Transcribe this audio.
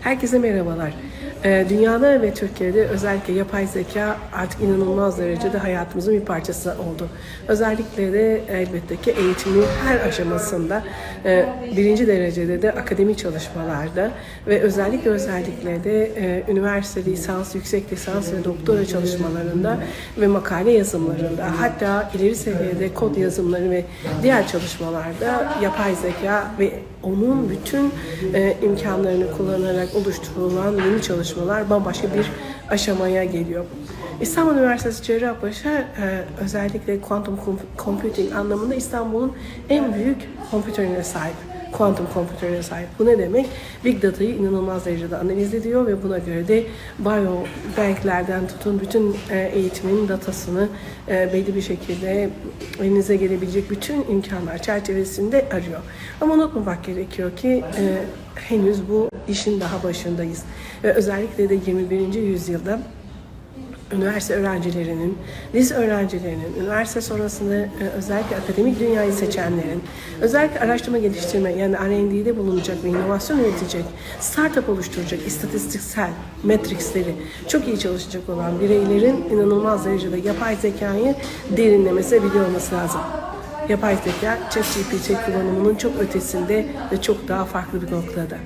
Herkese merhabalar. Ee, Dünyada ve Türkiye'de özellikle yapay zeka artık inanılmaz derecede hayatımızın bir parçası oldu. Özellikle de elbette ki eğitimin her aşamasında e, birinci derecede de akademik çalışmalarda ve özellikle özellikle de e, üniversite lisans, yüksek lisans ve doktora çalışmalarında ve makale yazımlarında hatta ileri seviyede kod yazımları ve diğer çalışmalarda yapay zeka ve onun bütün e, imkanlarını kullanarak oluşturulan yeni çalışmalar bambaşka bir aşamaya geliyor. İstanbul Üniversitesi Cerrahpaşa e, özellikle quantum com- computing anlamında İstanbul'un en büyük kompütörüne sahip. Quantum kompütörüne sahip. Bu ne demek? Big Data'yı inanılmaz derecede analiz ediyor ve buna göre de biobanklerden tutun bütün e, eğitimin datasını e, belli bir şekilde elinize gelebilecek bütün imkanlar çerçevesinde arıyor. Ama unutmamak gerekiyor ki e, henüz bu işin daha başındayız. Ve özellikle de 21. yüzyılda üniversite öğrencilerinin, lise öğrencilerinin, üniversite sonrasında e, özellikle akademik dünyayı seçenlerin, özellikle araştırma geliştirme yani R&D'de bulunacak ve inovasyon üretecek, startup oluşturacak istatistiksel metriksleri çok iyi çalışacak olan bireylerin inanılmaz derecede yapay zekayı derinlemesi biliyor olması lazım. Yapay zeka, ChatGPT kullanımının çok ötesinde ve çok daha farklı bir noktada.